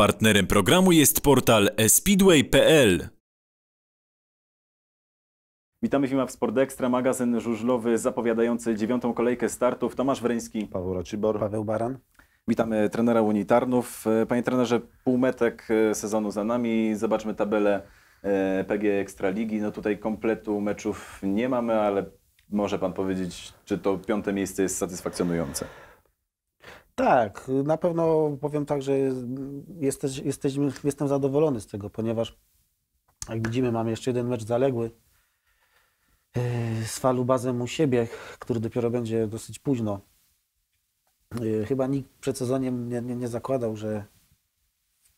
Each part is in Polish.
Partnerem programu jest portal speedway.pl. Witamy w w Sport Extra, magazyn żużlowy zapowiadający dziewiątą kolejkę startów. Tomasz Wreński. Paweł Racibor. Paweł Baran. Witamy trenera Unii Tarnów. Panie trenerze, półmetek sezonu za nami. Zobaczmy tabelę e, PG Ekstraligi. No tutaj kompletu meczów nie mamy, ale może Pan powiedzieć, czy to piąte miejsce jest satysfakcjonujące? Tak, na pewno powiem tak, że jesteś, jesteśmy, jestem zadowolony z tego, ponieważ jak widzimy, mamy jeszcze jeden mecz zaległy e, z falu bazem u siebie, który dopiero będzie dosyć późno. E, chyba nikt przed sezonem nie, nie, nie zakładał, że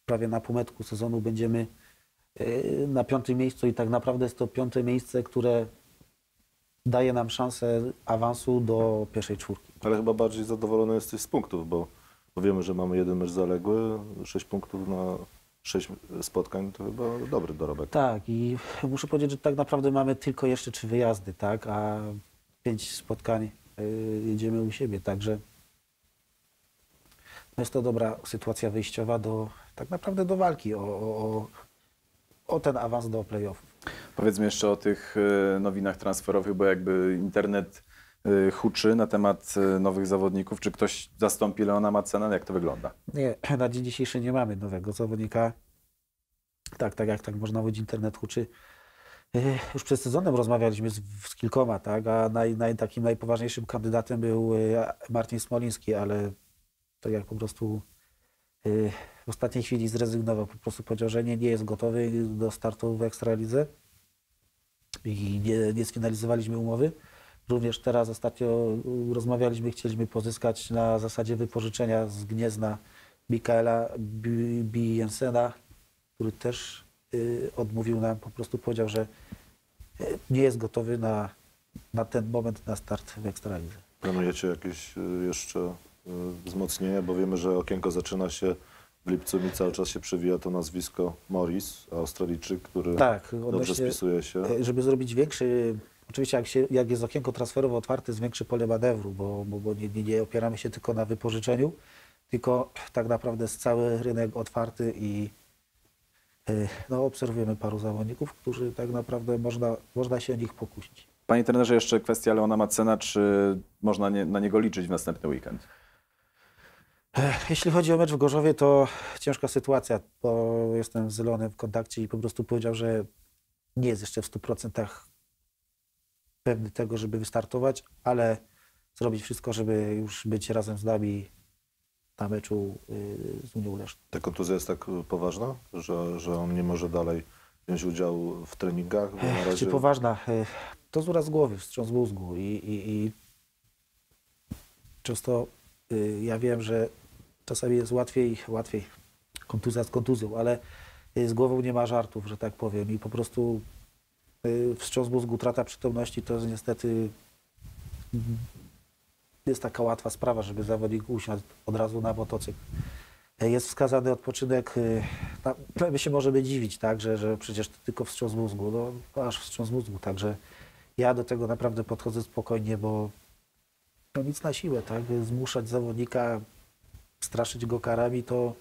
prawie na półmetku sezonu będziemy e, na piątym miejscu i tak naprawdę jest to piąte miejsce, które daje nam szansę awansu do pierwszej czwórki. Ale chyba bardziej zadowolony jesteś z punktów, bo, wiemy, że mamy jeden mecz zaległy, sześć punktów na sześć spotkań, to chyba dobry dorobek. Tak i muszę powiedzieć, że tak naprawdę mamy tylko jeszcze trzy wyjazdy, tak, a pięć spotkań y, jedziemy u siebie, także jest to dobra sytuacja wyjściowa do, tak naprawdę do walki o, o, o ten awans do playoffów. Powiedzmy jeszcze o tych e, nowinach transferowych, bo jakby internet e, huczy na temat e, nowych zawodników. Czy ktoś zastąpi Leona Macena? Jak to wygląda? Nie, na dzień dzisiejszy nie mamy nowego zawodnika. Tak, tak jak tak można powiedzieć, internet huczy. Już przed sezonem rozmawialiśmy z, z kilkoma, tak, a naj, naj, takim najpoważniejszym kandydatem był Martin Smoliński, ale to jak po prostu w ostatniej chwili zrezygnował, po prostu powiedział, że nie, nie jest gotowy do startu w Ekstralidze i nie, nie sfinalizowaliśmy umowy. Również teraz ostatnio rozmawialiśmy, chcieliśmy pozyskać na zasadzie wypożyczenia z Gniezna Mikaela Jensena, który też y, odmówił nam, po prostu powiedział, że y, nie jest gotowy na, na ten moment na start w Ekstralidze. Planujecie jakieś y, jeszcze wzmocnienia, bo wiemy, że okienko zaczyna się w lipcu mi cały czas się przewija to nazwisko Morris, Australijczyk, który tak, dobrze spisuje się. E, żeby zrobić większy, oczywiście jak, się, jak jest okienko transferowe otwarte, zwiększy pole manewru, bo, bo, bo nie, nie, opieramy się tylko na wypożyczeniu, tylko tak naprawdę jest cały rynek otwarty i e, no, obserwujemy paru zawodników, którzy tak naprawdę można, można się o nich pokusić. Panie trenerze, jeszcze kwestia Leona Macena, czy można nie, na niego liczyć w następny weekend? Jeśli chodzi o mecz w Gorzowie, to ciężka sytuacja, bo jestem z Zelonem w kontakcie i po prostu powiedział, że nie jest jeszcze w 100% pewny tego, żeby wystartować, ale zrobić wszystko, żeby już być razem z nami na meczu y, z Unią Leszną. Ta kontuzja jest tak poważna, że, że on nie może dalej wziąć udziału w treningach? razie... Czy poważna? To z uraz głowy, wstrząs mózgu i, i, i często y, ja wiem, że czasami jest łatwiej, łatwiej, kontuzja z kontuzją, ale z głową nie ma żartów, że tak powiem i po prostu y, wstrząs mózgu, utrata przytomności to niestety jest taka łatwa sprawa, żeby zawodnik usiąść od razu na motocykl. Jest wskazany odpoczynek, y, my się możemy dziwić, tak, że, że przecież to tylko wstrząs mózgu, no aż wstrząs mózgu, także ja do tego naprawdę podchodzę spokojnie, bo no nic na siłę, tak, zmuszać zawodnika straszyć go karami, to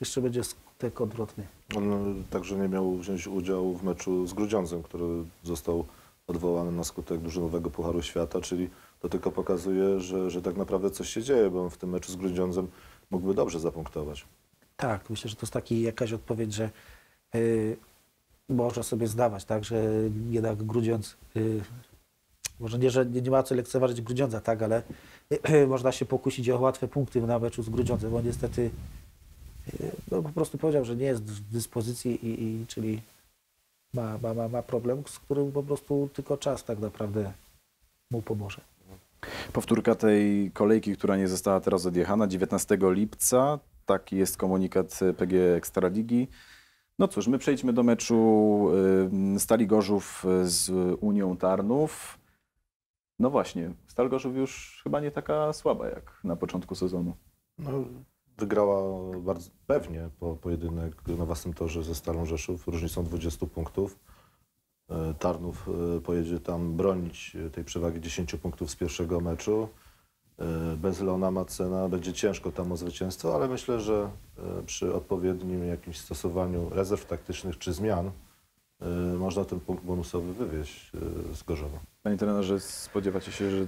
jeszcze będzie skutek odwrotny. On także nie miał wziąć udziału w meczu z Grudziądzem, który został odwołany na skutek drużynowego Pucharu Świata, czyli to tylko pokazuje, że, że tak naprawdę coś się dzieje, bo on w tym meczu z Grudziądzem mógłby dobrze zapunktować. Tak, myślę, że to jest taki jakaś odpowiedź, że yy, można sobie zdawać, tak, że jednak Grudziądz, yy, może nie, że nie ma co lekceważyć Grudziądza, tak, ale można się pokusić o łatwe punkty na meczu z Grudziądzem, bo niestety no, po prostu powiedział, że nie jest w dyspozycji, i, i czyli ma, ma, ma, ma problem, z którym po prostu tylko czas tak naprawdę mu pomoże. Powtórka tej kolejki, która nie została teraz odjechana, 19 lipca. Taki jest komunikat PG Ekstraligi. No cóż, my przejdźmy do meczu Stali Gorzów z Unią Tarnów. No właśnie, Stal Gorzów już chyba nie taka słaba jak na początku sezonu. No, wygrała bardzo pewnie po pojedynek na własnym torze ze Stalą Rzeszów, różnicą 20 punktów. E, Tarnów e, pojedzie tam bronić tej przewagi 10 punktów z pierwszego meczu. e, bez Leona Macena będzie ciężko tam o zwycięstwo, ale myślę, że e, przy odpowiednim jakimś stosowaniu rezerw taktycznych czy zmian e, można ten punkt bonusowy wywieźć e, z Gorzowa. Panie trenerze, spodziewacie się, że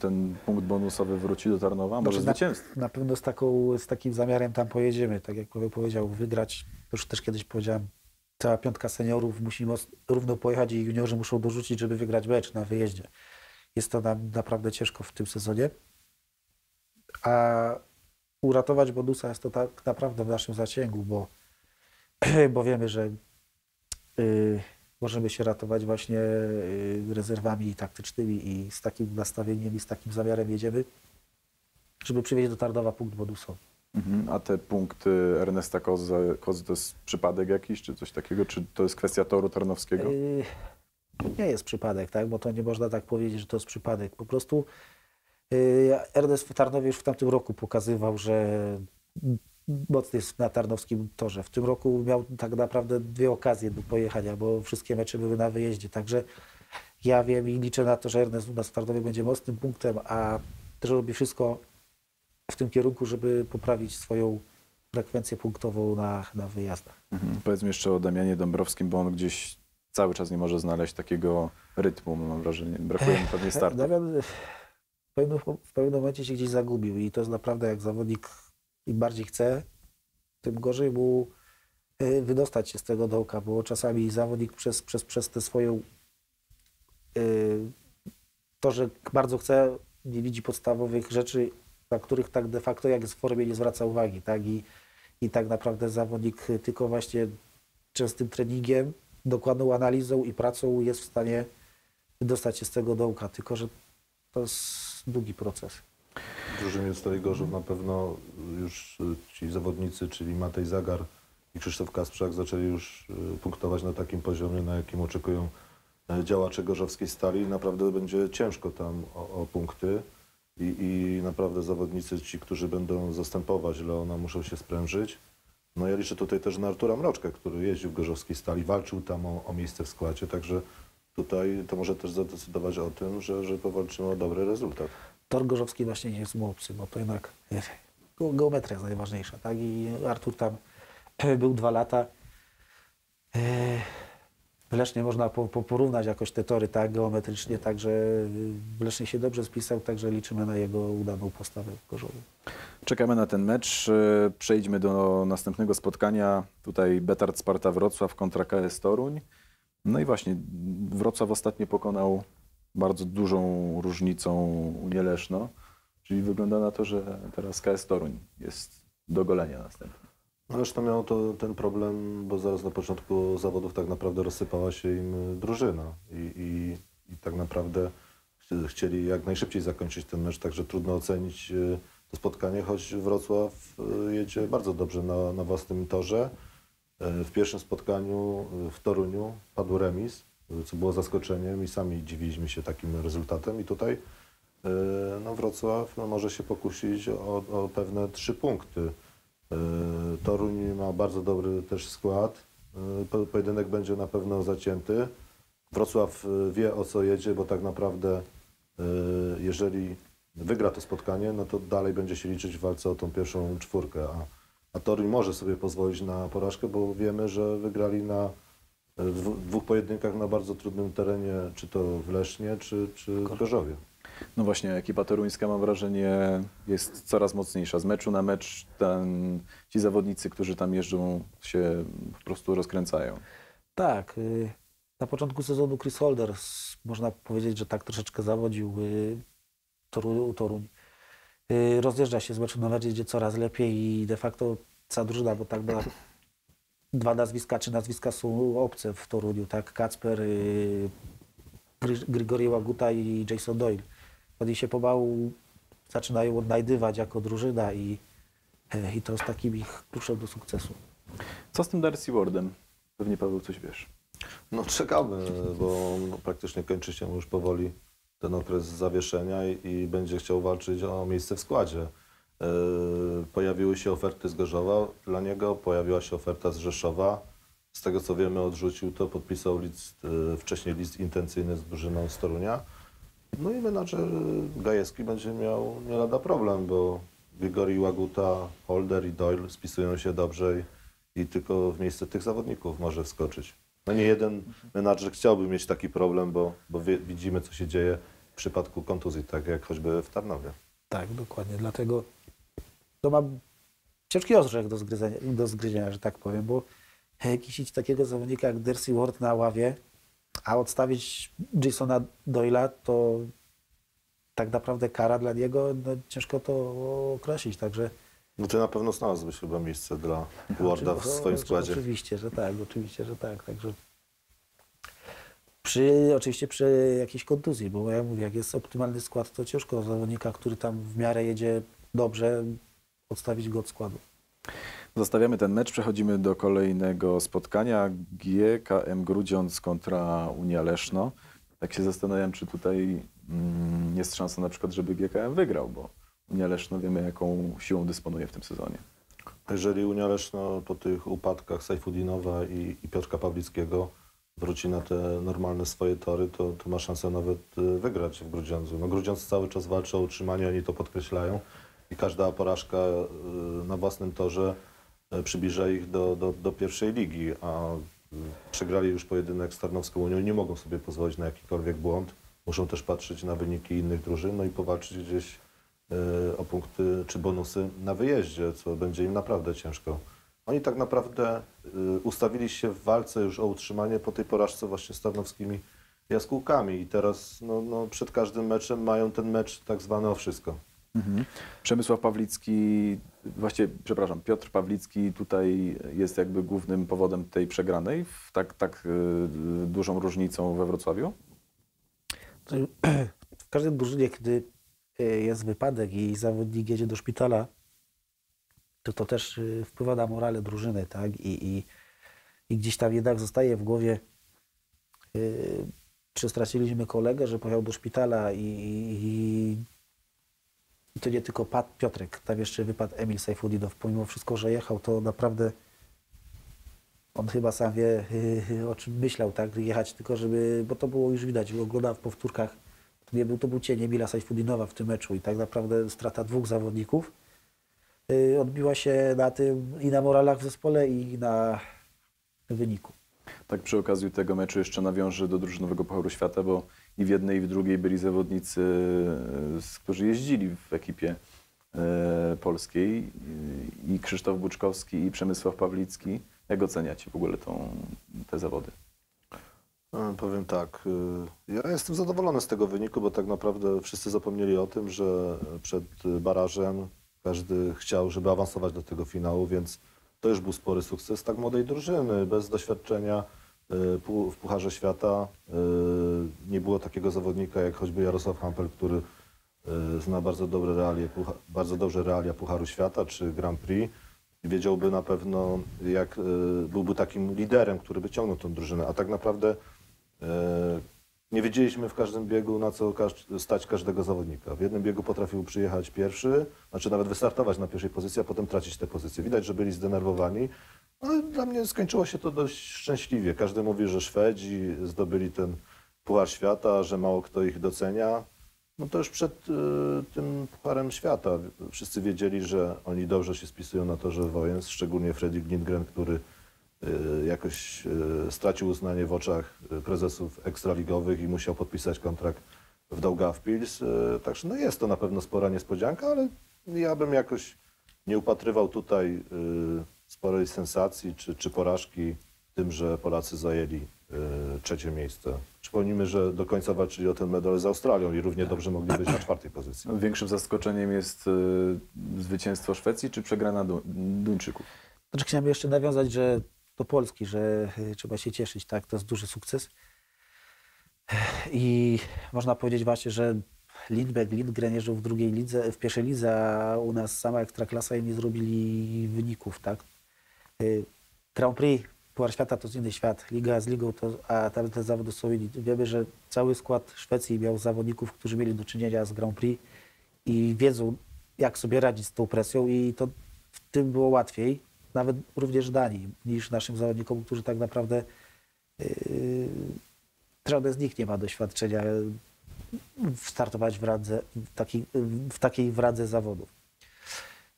ten punkt bonusowy wróci do Tarnowa? Może Znaczy, na- zwycięstwo? Na pewno z, taką, z takim zamiarem tam pojedziemy. Tak jak Paweł powiedział, wygrać, to już też kiedyś powiedziałem, cała piątka seniorów musi moc- równo pojechać i juniorzy muszą dorzucić, żeby wygrać mecz na wyjeździe. Jest to nam naprawdę ciężko w tym sezonie. A uratować bonusa jest to tak naprawdę w naszym zasięgu, bo, bo wiemy, że y, możemy się ratować właśnie y, rezerwami taktycznymi i z takim nastawieniem i z takim zamiarem jedziemy żeby przywieźć do Tarnowa punkt bonusowy. Mhm. A te punkty Ernesta Kozy, Kozy to jest przypadek jakiś, czy coś takiego? Czy to jest kwestia toru tarnowskiego? Yy, Nie jest przypadek, tak? bo to nie można tak powiedzieć, że to jest przypadek. Po prostu yy, Ernest w Tarnowie już w tamtym roku pokazywał, że mocny jest na tarnowskim torze. W tym roku miał tak naprawdę dwie okazje do pojechania, bo wszystkie mecze były na wyjeździe. Także ja wiem i liczę na to, że Ernest u nas w Tarnowie będzie mocnym punktem, a też robi wszystko w tym kierunku, żeby poprawić swoją frekwencję punktową na, na wyjazdach. Mhm. Powiedzmy jeszcze o Damianie Dąbrowskim, bo on gdzieś cały czas nie może znaleźć takiego rytmu, mam wrażenie. Brakuje mu pewnie startu. Damian w pewnym, w pewnym momencie się gdzieś zagubił i to jest naprawdę jak zawodnik im bardziej chce, tym gorzej mu y, wydostać się z tego dołka, bo czasami zawodnik przez, przez, przez tę swoją y, to, że bardzo chce, nie widzi podstawowych rzeczy, na których tak de facto jak jest w formie nie zwraca uwagi, tak? I, i tak naprawdę zawodnik tylko właśnie częstym treningiem, dokładną analizą i pracą jest w stanie wydostać się z tego dołka, tylko że to jest długi proces. Drużynie Stali Gorzów na pewno już y, ci zawodnicy, czyli Matej Zagar i Krzysztof Kasprzak zaczęli już y, punktować na takim poziomie, na jakim oczekują e, działacze gorzowskiej Stali. Naprawdę będzie ciężko tam o, o punkty I, i naprawdę zawodnicy ci, którzy będą zastępować Leona muszą się sprężyć. No ja liczę tutaj też na Artura Mroczkę, który jeździł w gorzowskiej Stali, walczył tam o, o miejsce w składzie, także tutaj to może też zadecydować o tym, że, że powalczymy o dobry rezultat. Tor Gorzowski właśnie nie jest obcy, bo to jednak ge- geometria jest najważniejsza, tak? I Artur tam był dwa lata. E, W Lesznie można po, po porównać jakoś te tory tak geometrycznie, także w Lesznie się dobrze spisał, także liczymy na jego udaną postawę w Gorzowie. Czekamy na ten mecz. E, Przejdźmy do następnego spotkania. Tutaj Betard Sparta Wrocław kontra KS Toruń. No i właśnie, Wrocław ostatnio pokonał bardzo dużą różnicą Unię Leszno. Czyli wygląda na to, że teraz KS Toruń jest do golenia następny. No, Zresztą miało to ten problem, bo zaraz na początku zawodów tak naprawdę rozsypała się im drużyna i, i, i tak naprawdę chci- chcieli jak najszybciej zakończyć ten mecz, także trudno ocenić y, to spotkanie, choć Wrocław y, jedzie bardzo dobrze na, na własnym torze. Y, W pierwszym spotkaniu w Toruniu padł remis, co było zaskoczeniem i sami dziwiliśmy się takim rezultatem i tutaj y, no, Wrocław no, może się pokusić o, o pewne trzy punkty. Y, Toruń ma bardzo dobry też skład. Po- Pojedynek będzie na pewno zacięty. Wrocław wie o co jedzie, bo tak naprawdę jeżeli wygra to spotkanie, no to dalej będzie się liczyć w walce o tą pierwszą czwórkę. A, a Toruń może sobie pozwolić na porażkę, bo wiemy, że wygrali na dwu- dwóch pojedynkach na bardzo trudnym terenie, czy to w Lesznie, czy, czy w Gorzowie. No właśnie, ekipa toruńska mam wrażenie jest coraz mocniejsza. Z meczu na mecz ten, ci zawodnicy, którzy tam jeżdżą się po prostu rozkręcają. Tak, y, na początku sezonu Chris Holder, można powiedzieć, że tak troszeczkę zawodził y, Toru- Toruń. Y, Rozjeżdża się z meczu na mecz, jedzie coraz lepiej i de facto cała drużyna, bo tak na dwa nazwiska, czy nazwiska są obce w Toruniu, tak? Kacper, y, Grigory Łaguta i Jason Doyle. Oni się pomału zaczynają odnajdywać jako drużyna i, y, i to jest takim ich kluczem do sukcesu. Co z tym Darcy Wardem? Pewnie Paweł coś wiesz. No czekamy, bo no, praktycznie kończy się już powoli ten okres zawieszenia i, i będzie chciał walczyć o miejsce w składzie. Yy, pojawiły się oferty z Gorzowa dla niego, pojawiła się oferta z Rzeszowa. Z tego co wiemy odrzucił to, podpisał list, yy, wcześniej list intencyjny z drużyną z Torunia. No i menadżer Gajewski będzie miał nie lada problem, bo Grigori Łaguta, Holder i Doyle spisują się dobrze i, tylko w miejsce tych zawodników może wskoczyć. No nie jeden menadżer chciałby mieć taki problem, bo, bo widzimy, co się dzieje w przypadku kontuzji, tak jak choćby w Tarnowie. Tak, dokładnie. Dlatego to ma ciężki orzech do zgryzienia, do zgryzienia, że tak powiem, bo kisić takiego zawodnika jak Dercy Ward na ławie, a odstawić Jasona Doyla, to tak naprawdę kara dla niego, no ciężko to określić, także... No ty na pewno znalazłbyś chyba miejsce dla Warda w Oczy- swoim oczy- składzie. Oczywiście, że tak, oczywiście, że tak, także... Przy, oczywiście przy jakiejś kontuzji, bo ja mówię, jak jest optymalny skład, to ciężko zawodnika, który tam w miarę jedzie dobrze, odstawić go od składu. Zostawiamy ten mecz, przechodzimy do kolejnego spotkania. GKM Grudziądz kontra Unia Leszno. Tak się zastanawiam, czy tutaj mm, jest szansa na przykład, żeby GKM wygrał, bo Unia Leszno wiemy, jaką siłą dysponuje w tym sezonie. Jeżeli Unia Leszno po tych upadkach Sajfudinowa i, i Piotrka Pawlickiego wróci na te normalne swoje tory, to, to ma szansę nawet y, wygrać w Grudziądzu. No Grudziądz cały czas walczy o utrzymanie, oni to podkreślają i każda porażka y, na własnym torze y, przybliża ich do, do, do pierwszej ligi, a y, przegrali już pojedynek z Tarnowską Unią nie mogą sobie pozwolić na jakikolwiek błąd. Muszą też patrzeć na wyniki innych drużyn, no i powalczyć gdzieś o punkty czy bonusy na wyjeździe, co będzie im naprawdę ciężko. Oni tak naprawdę ustawili się w walce już o utrzymanie po tej porażce właśnie z Tarnowskimi Jaskółkami i teraz no, no, przed każdym meczem mają ten mecz tak zwany o wszystko. Mhm. Przemysław Pawlicki, właściwie, przepraszam, Piotr Pawlicki tutaj jest jakby głównym powodem tej przegranej, w tak, tak y, dużą różnicą we Wrocławiu? W każdej drużynie, kiedy y, jest wypadek i zawodnik jedzie do szpitala, to to też y, wpływa na morale drużyny, tak? I, i, i gdzieś tam jednak zostaje w głowie, czy straciliśmy kolegę, że pojechał do szpitala i, i, i to nie tylko padł Piotrek, tam jeszcze wypadł Emil Sajfudinow. Pomimo wszystko, że jechał, to naprawdę on chyba sam wie, y, o czym myślał, tak, jechać, tylko żeby, bo to było już widać, oglądałem w powtórkach, to nie był, to był cień Emila Sajfudinowa w tym meczu i tak naprawdę strata dwóch zawodników y, odbiła się na tym i na moralach w zespole i na wyniku. Tak przy okazji tego meczu jeszcze nawiążę do drużynowego Pucharu Świata, bo i w jednej i w drugiej byli zawodnicy, e, którzy jeździli w ekipie e, polskiej i- i Krzysztof Buczkowski i Przemysław Pawlicki. Jak oceniacie w ogóle tą, te zawody? E, Powiem tak, ja jestem zadowolony z tego wyniku, bo tak naprawdę wszyscy zapomnieli o tym, że przed barażem każdy chciał, żeby awansować do tego finału, więc to już był spory sukces tak młodej drużyny, bez doświadczenia w Pucharze Świata. y, Nie było takiego zawodnika jak choćby Jarosław Hampel, który y, zna bardzo dobre pucha- bardzo dobrze realia Pucharu Świata czy Grand Prix. Wiedziałby na pewno, jak byłby takim liderem, który by ciągnął tą drużynę. A tak naprawdę e, nie wiedzieliśmy w każdym biegu, na co stać każdego zawodnika. W jednym biegu potrafił przyjechać pierwszy, znaczy nawet wystartować na pierwszej pozycji, a potem tracić tę pozycję. Widać, że byli zdenerwowani, ale dla mnie skończyło się to dość szczęśliwie. Każdy mówi, że Szwedzi zdobyli ten Puchar Świata, że mało kto ich docenia. No to już przed y, tym Pucharem Świata wszyscy wiedzieli, że oni dobrze się spisują na torze wojen, szczególnie Fredrik Lindgren, który y, jakoś y, stracił uznanie w oczach y, prezesów ekstraligowych i musiał podpisać kontrakt w Daugavpils. Y, Także no jest to na pewno spora niespodzianka, ale ja bym jakoś nie upatrywał tutaj y, sporej sensacji czy, czy porażki tym, że Polacy zajęli y, trzecie miejsce. Przypomnijmy, że do końca walczyli o ten medal z Australią i równie dobrze mogli być na czwartej pozycji. Większym zaskoczeniem jest y, zwycięstwo Szwecji czy przegrana Du- Duńczyków? Znaczy chciałem jeszcze nawiązać, że do Polski, że y, trzeba się cieszyć, tak, to jest duży sukces. I można powiedzieć właśnie, że Lindbeck, Lindgren jeżdżą w drugiej lidze, w pierwszej lidze, a u nas sama Ekstraklasa im nie zrobili wyników, tak. Y, Grand Prix, Puchar Świata to inny świat, Liga z ligą, to, a tam te zawody są inni. Wiemy, że cały skład Szwecji miał zawodników, którzy mieli do czynienia z Grand Prix i wiedzą, jak sobie radzić z tą presją i to w tym było łatwiej, nawet również Danii, niż naszym zawodnikom, którzy tak naprawdę yy, żaden z nich nie ma doświadczenia startować w, radze, w, takiej, w takiej w radze zawodów.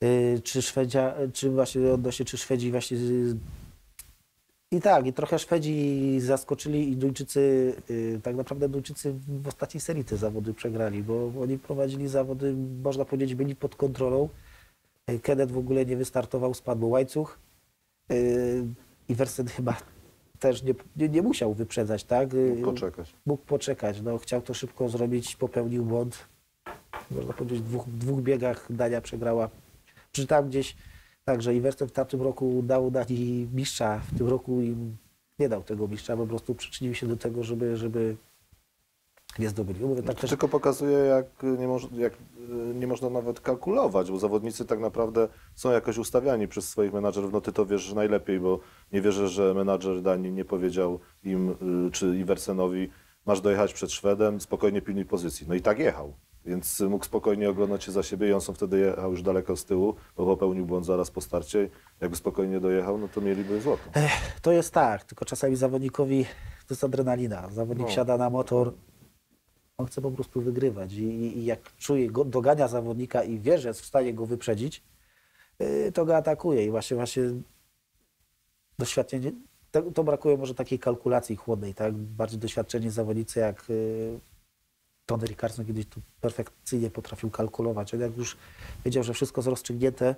Y, Czy Szwedzia, czy właśnie odnośnie, czy Szwedzi właśnie i tak, i trochę Szwedzi zaskoczyli i Duńczycy, y, tak naprawdę Duńczycy w ostatniej serii te zawody przegrali, bo oni prowadzili zawody, można powiedzieć, byli pod kontrolą. Y, Kenneth w ogóle nie wystartował, spadł łańcuch. Y, I Wersen chyba też nie, nie, nie musiał wyprzedzać, tak? Y, Poczekać. mógł poczekać. No, chciał to szybko zrobić, popełnił błąd. Można powiedzieć, w dwóch, w dwóch biegach Dania przegrała. Czytałem gdzieś, tak, że Iversen w tamtym roku dał Danii mistrza, w tym roku im nie dał tego mistrza, po prostu przyczynił się do tego, żeby, żeby nie zdobyli. Mówię, tak To też, tylko pokazuje, jak nie, moż, jak y, nie można nawet kalkulować, bo zawodnicy tak naprawdę są jakoś ustawiani przez swoich menadżerów. No ty to wiesz najlepiej, bo nie wierzę, że menadżer Danii nie powiedział im, y, czy Iversenowi, masz dojechać przed Szwedem, spokojnie pilnuj pozycji. No i tak jechał. Więc mógł spokojnie oglądać się za siebie i on wtedy jechał już daleko z tyłu, bo popełnił błąd zaraz po starcie. Jakby spokojnie dojechał, no to mieliby złoto. to jest tak, tylko czasami zawodnikowi to jest adrenalina. Zawodnik No. siada na motor, on chce po prostu wygrywać i, i, i jak czuje, go, dogania zawodnika i wie, że jest w stanie go wyprzedzić, yy, to go atakuje i właśnie właśnie doświadczenie, to, to brakuje może takiej kalkulacji chłodnej, tak? Bardziej doświadczeni zawodnicy jak yy, Tony Rickardson kiedyś tu perfekcyjnie potrafił kalkulować. On jak już wiedział, że wszystko jest rozstrzygnięte,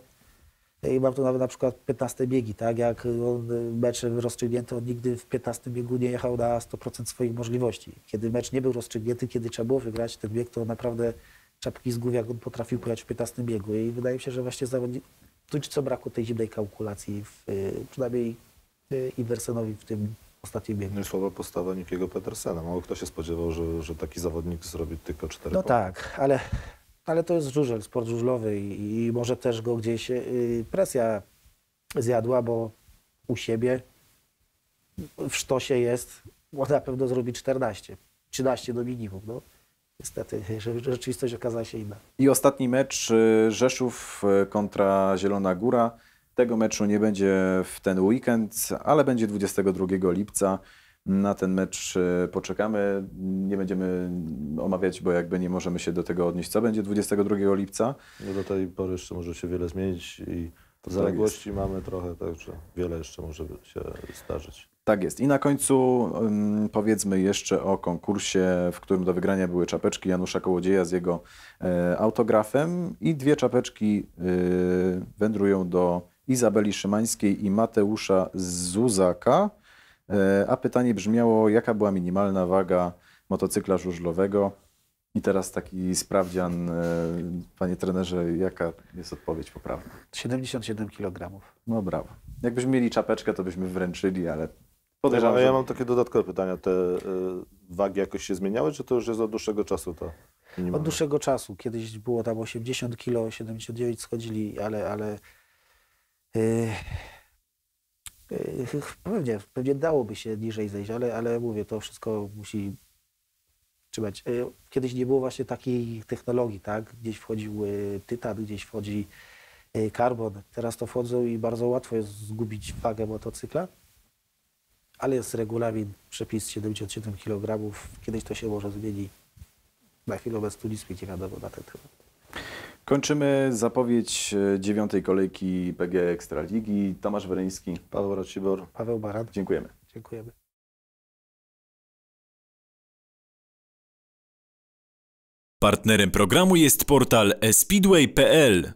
i mam tu nawet na przykład 15 biegi, tak? Jak on y, mecz rozstrzygnięty, on nigdy w 15 biegu nie jechał na 100% swoich możliwości. Kiedy mecz nie był rozstrzygnięty, kiedy trzeba było wygrać ten bieg, to naprawdę czapki z głów, jak on potrafił pojechać w 15 biegu. I wydaje mi się, że właśnie zawodnik, co brakło tej zimnej kalkulacji, w, y, przynajmniej Iversenowi w tym ostatnim biegu. No słaba postawa Nikiego Petersena. Mało kto się spodziewał, że, że taki zawodnik zrobi tylko cztery No punkty. tak, ale, ale to jest żużel, sport żużlowy i, i może też go gdzieś y, presja zjadła, bo u siebie w sztosie jest, on na pewno zrobi 14, 13 do minimum. No. Niestety, rzeczywistość okazała się inna. I ostatni mecz y, Rzeszów y, kontra Zielona Góra. Tego meczu nie będzie w ten weekend, ale będzie 22 lipca. Na ten mecz y, poczekamy. Nie będziemy omawiać, bo jakby nie możemy się do tego odnieść, co będzie 22 lipca. No do tej pory jeszcze może się wiele zmienić i tak zaległości mamy trochę, także wiele jeszcze może się zdarzyć. Tak jest. I na końcu ym, powiedzmy jeszcze o konkursie, w którym do wygrania były czapeczki Janusza Kołodzieja z jego e, autografem i dwie czapeczki y, wędrują do Izabeli Szymańskiej i Mateusza Zuzaka. E, a pytanie brzmiało, jaka była minimalna waga motocykla żużlowego? I teraz taki sprawdzian, e, panie trenerze, jaka jest odpowiedź poprawna? 77 kg. No brawo. Jakbyśmy mieli czapeczkę, to byśmy wręczyli, ale Ja, podejrzewam, ja że... mam takie dodatkowe pytania. Te y, wagi jakoś się zmieniały, czy to już jest od dłuższego czasu ta minimalna? Od dłuższego czasu. Kiedyś było tam 80 kg, 79 schodzili, ale, ale pewnie, pewnie dałoby się niżej zejść, ale, ale mówię, to wszystko musi trzymać. Yy, kiedyś nie było właśnie takiej technologii, tak? Gdzieś wchodził yy, tytan, gdzieś wchodzi yy, karbon. Teraz to wchodzą i bardzo łatwo jest zgubić wagę motocykla. Ale jest regulamin, przepis 77 kg. Kiedyś to się może zmieni. Na chwilę obecną nic nie wiadomo na ten temat. Kończymy zapowiedź e, dziewiątej kolejki PG Ekstraligi. Tomasz Wereński, Paweł Racibor. Paweł Baran, dziękujemy. dziękujemy. Partnerem programu jest portal speedway.pl.